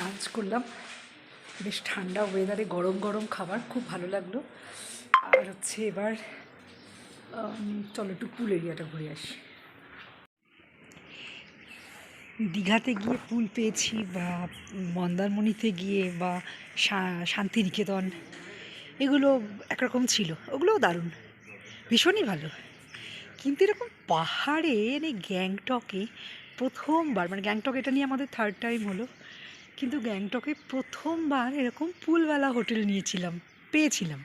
Lunch করলাম। বেশ ঠান্ডা ওয়েদারে গরম গরম খাবার খুব ভালো লাগল। আর হচ্ছে এবার চলো একটু পুল এরিয়াটা ঘুরে আসি। দীঘাতে গিয়ে পুল পেয়েছি বা মন্দারমণিতে গিয়ে বা শান্তিনিকেতন। এগুলো একরকম ছিল, ওগুলোও দারুণ, ভীষণই ভালো। কিন্তু এরকম পাহাড়ে মানে গ্যাংটকে প্রথমবার মানে গ্যাংটক এটা নিয়ে আমাদের থার্ড টাইম হলো। কিন্তু গ্যাংটকে প্রথমবার এরকম পুলওয়ালা হোটেল নিয়েছিলাম, পেয়েছিলাম।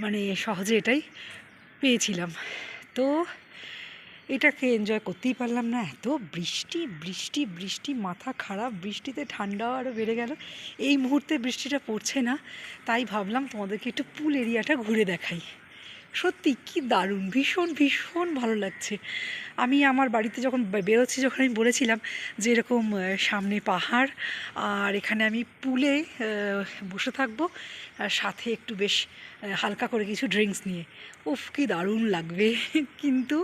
মানে সহজে এটাই পেয়েছিলাম। তো এটাকে এনজয় করতেই পারলাম না, এত বৃষ্টি বৃষ্টি বৃষ্টি, মাথা খারাপ, বৃষ্টিতে ঠান্ডাও আরও বেড়ে গেল। এই মুহূর্তে বৃষ্টিটা পড়ছে না, তাই ভাবলাম তোমাদেরকে একটু পুল এরিয়াটা ঘুরে দেখাই। সত্যি কি দারুণ, ভীষণ ভীষণ ভালো লাগছে। আমি আমার বাড়িতে যখন বেরোচ্ছি, যখন আমি বলেছিলাম যে এরকম সামনে পাহাড় আর এখানে আমি পুলে বসে থাকব আর সাথে একটু বেশ হালকা করে কিছু ড্রিঙ্কস নিয়ে। উফ, কি দারুণ লাগবে। কিন্তু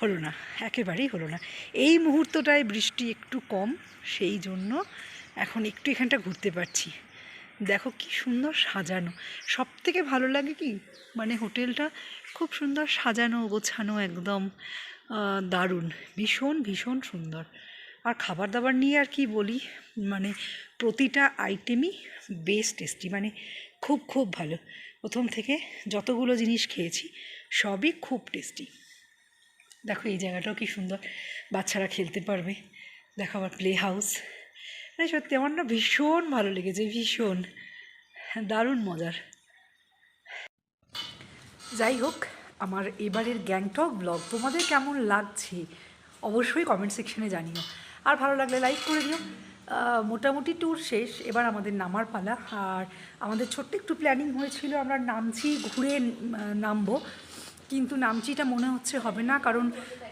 হলো না, একেবারেই হলো না। এই মুহূর্তটায় বৃষ্টি একটু কম, সেই জন্য এখন একটু এখানটা ঘুরতে পারছি। দেখো কি সুন্দর সাজানো। সব থেকে ভালো লাগে কি মানে হোটেলটা খুব সুন্দর সাজানো, গোছানো একদম দারুণ, ভীষণ ভীষণ সুন্দর। আর খাবার দাবার নিয়ে আর কি বলি মানে প্রতিটা আইটেমই বেশ টেস্টি মানে খুব খুব ভালো। প্রথম থেকে যতগুলো জিনিস খেয়েছি, সবই খুব টেস্টি দেখো এই জায়গাটাও কি সুন্দর, বাচ্চারা খেলতে পারবে। দেখো আবার প্লে হাউস মানে সত্যি আমার না ভীষণ ভালো লেগেছে, ভীষণ। দারুণ মজার। যাই হোক, আমার এবারের গ্যাংটক ব্লগ তোমাদের কেমন লাগছে অবশ্যই কমেন্ট সেকশনে জানিও। আর ভালো লাগলে লাইক করে দিও। মোটামুটি ট্যুর শেষ, এবার আমাদের নামার পালা। আর আমাদের ছোট্ট একটু প্ল্যানিং হয়েছিল, আমরা নামছি, ঘুরে নামবো। কিন্তু নামচিটা মনে হচ্ছে হবে না, কারণ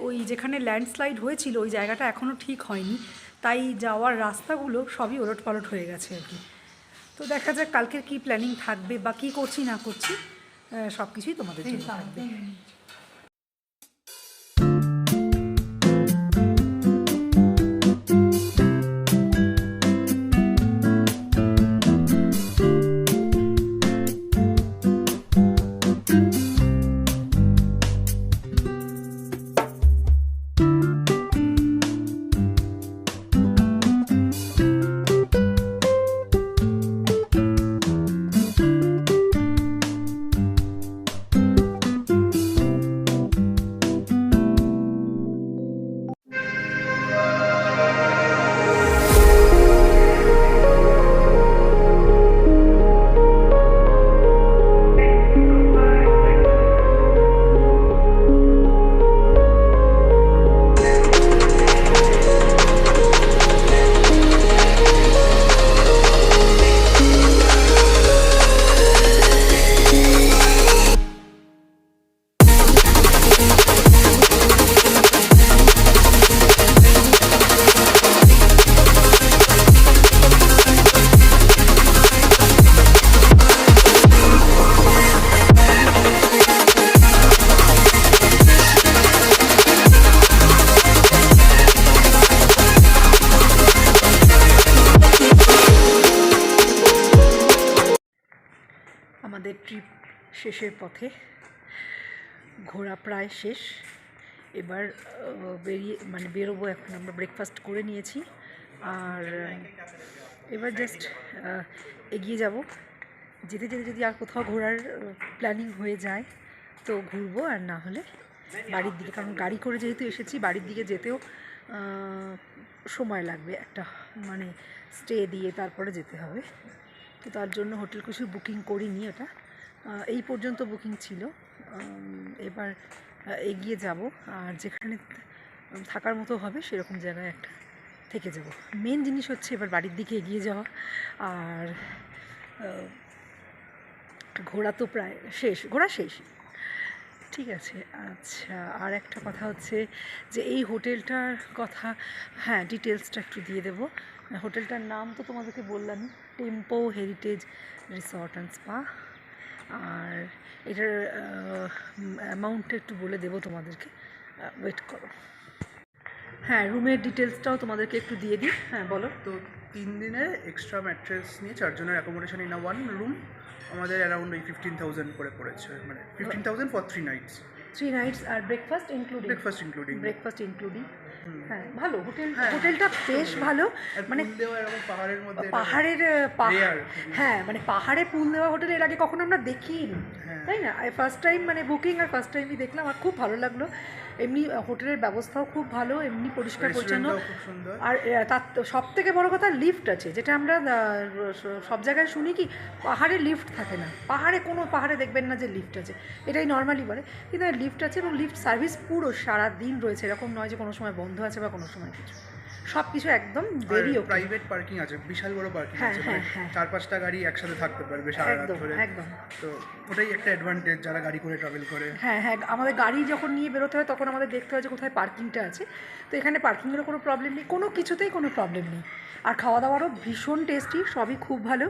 ওই যেখানে ল্যান্ডস্লাইড হয়েছিল, ওই জায়গাটা এখনও ঠিক হয়নি। তাই যাওয়ার রাস্তাগুলো সবই ওলট পালট হয়ে গেছে আর কি। তো দেখা যাক কালকের কি প্ল্যানিং থাকবে বা কী করছি না করছি সব কিছুই তোমাদের জন্য থাকবে। পথে ঘোরা প্রায় শেষ। এবার বেরিয়ে মানে বেরোবো এখন। আমরা ব্রেকফাস্ট করে নিয়েছি। আর এবার জাস্ট এগিয়ে যাব। যেতে যেতে যদি আর কোথাও ঘোরার প্ল্যানিং হয়ে যায়, তো ঘুরবো। আর না হলে বাড়ির দিকে, কারণ গাড়ি করে যেহেতু এসেছি, বাড়ির দিকে যেতেও সময় লাগবে। একটা মানে স্টে দিয়ে তারপরে যেতে হবে। তো তার জন্য হোটেল কিছু বুকিং করিনি ওটা। এই পর্যন্ত বুকিং ছিল। এবার এগিয়ে যাব। আর যেখানে থাকার মতো হবে, সেরকম জায়গায় একটা থেকে যাব। মেন জিনিস হচ্ছে এবার বাড়ির দিকে এগিয়ে যাওয়া। আর ঘোরা তো প্রায় শেষ, ঘোরা শেষ। ঠিক আছে আচ্ছা আর একটা কথা হচ্ছে যে এই হোটেলটার কথা হ্যাঁ ডিটেলসটা একটু দিয়ে দেবো। হোটেলটার নাম তো তোমাদেরকে বললাম Tempo Heritage Resort and Spa. আর এটার অ্যামাউন্টটা একটু বলে দেবো তোমাদেরকে। ওয়েট করো। হ্যাঁ রুমের ডিটেলসটাও তোমাদেরকে একটু দিয়ে দিই। হ্যাঁ বলো। তো তিন দিনে এক্সট্রা ম্যাট্রেস নিয়ে চারজনের অ্যাকোমোডেশন ইন ওয়ান রুম আমাদের অ্যারাউন্ড ওই ফিফটিন থাউজেন্ড করে পড়েছে। মানে fifteen thousand for three nights three nights R breakfast including breakfast including breakfast including হ্যাঁ ভালো হোটেল হ্যাঁ, হোটেলটা বেশ ভালো মানে দেওয়া এরকম পাহাড়ের পাহাড়ের পাহাড় হ্যাঁ মানে পাহাড়ে পুল দেওয়া হোটেল এর আগে কখনো আমরা দেখিনি। হ্যাঁ। তাই না? ফার্স্ট টাইম মানে বুকিং আর ফার্স্ট টাইমই দেখলাম আর খুব ভালো লাগল। এমনি হোটেলের ব্যবস্থাও খুব ভালো এমনি পরিষ্কার পরিচ্ছন্ন। আর তার সব থেকে বড় কথা লিফট আছে যেটা আমরা সব জায়গায় শুনি কি পাহাড়ে লিফট থাকে না। পাহাড়ে কোনো পাহাড়ে দেখবেন না যে লিফট আছে। এটাই নর্মালি বলে। কিন্তু লিফট আছে এবং লিফট সার্ভিস পুরো সারা দিন রয়েছে এরকম নয় যে কোনো সময় বন্ধ আছে বা কোনো সময় কিছু। সব কিছু একদম দেরি প্রাইভেট পার্কিং আছে বিশাল বড় পার্কিং হ্যাঁ, আছে হ্যাঁ, মানে হ্যাঁ। চার পাঁচটা গাড়ি একসাথে থাকতে পারবে সারা রাত ধরে। একদম। তো ওটাই একটা অ্যাডভান্টেজ যারা গাড়ি করে ট্রাভেল করে। হ্যাঁ হ্যাঁ আমাদের গাড়ি যখন নিয়ে বেরোতে হয় তখন আমাদের দেখতে হয় যে কোথায় পার্কিংটা আছে। তো এখানে পার্কিংয়েরও কোনো প্রবলেম নেই কোনো কিছুতেই কোনো প্রবলেম নেই। আর খাওয়া দাওয়ারও ভীষণ টেস্টি সবই খুব ভালো।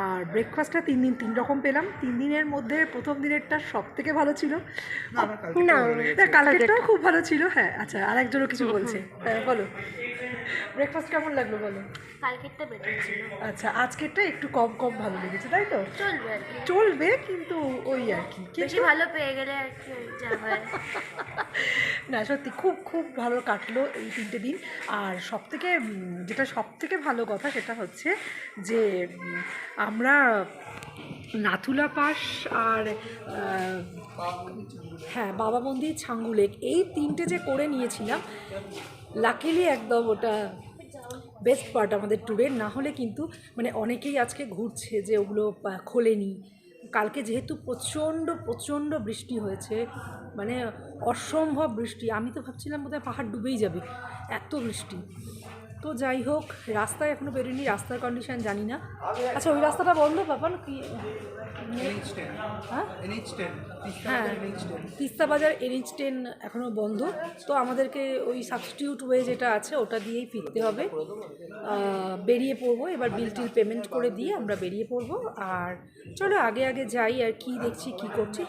আর ব্রেকফাস্টটা তিন দিন তিন রকম পেলাম। তিন দিনের মধ্যে প্রথম দিনেরটা সব থেকে ভালো ছিল। না কালকেরটাও খুব ভালো ছিল হ্যাঁ। আচ্ছা আর একজনও কিছু বলছে। হ্যাঁ বলো। ব্রেকফাস্ট কেমন লাগল বলো? কালকেরটা বেটার ছিল। আচ্ছা আজকেরটা একটু কম কম ভালো লেগেছে তাই তো? চলবে চলবে কিন্তু ওই আর কি। বেশি ভালো পেয়ে গেলে আর কি যা হয়। না সত্যি খুব খুব ভালো কাটলো এই তিনটে দিন। আর সব থেকে যেটা সব থেকে ভালো কথা সেটা হচ্ছে যে আমরা নাথুলা পাস আর হ্যাঁ বাবা মন্দির ছাঙ্গুলেক এই তিনটে যে করে নিয়েছিলাম লাকিলি একদম ওটা বেস্ট পার্ট আমাদের ট্যুরের না হলে কিন্তু মানে অনেকেই আজকে ঘুরছে যে ওগুলো খোলেনি। কালকে যেহেতু প্রচণ্ড প্রচণ্ড বৃষ্টি হয়েছে মানে অসম্ভব বৃষ্টি। আমি তো ভাবছিলাম বোধহয় পাহাড় ডুবেই যাবে, এত বৃষ্টি। তো যাই হোক রাস্তায় এখনও বেরোয়নি রাস্তার কন্ডিশন জানি না। আচ্ছা ওই রাস্তাটা বন্ধ পাপান কি? হ্যাঁ? তিস্তা হ্যাঁ বাজার NH10 তিস্তা এনএইচ টেন এখনও বন্ধ। তো আমাদেরকে ওই সাবস্টিটিউট ওয়ে যেটা আছে ওটা দিয়েই ফিরতে হবে। বেরিয়ে পড়ব এবার বিল টিল পেমেন্ট করে দিয়ে আমরা বেরিয়ে পড়ব। আর চলো আগে আগে যাই আর কি দেখছি কি করছি।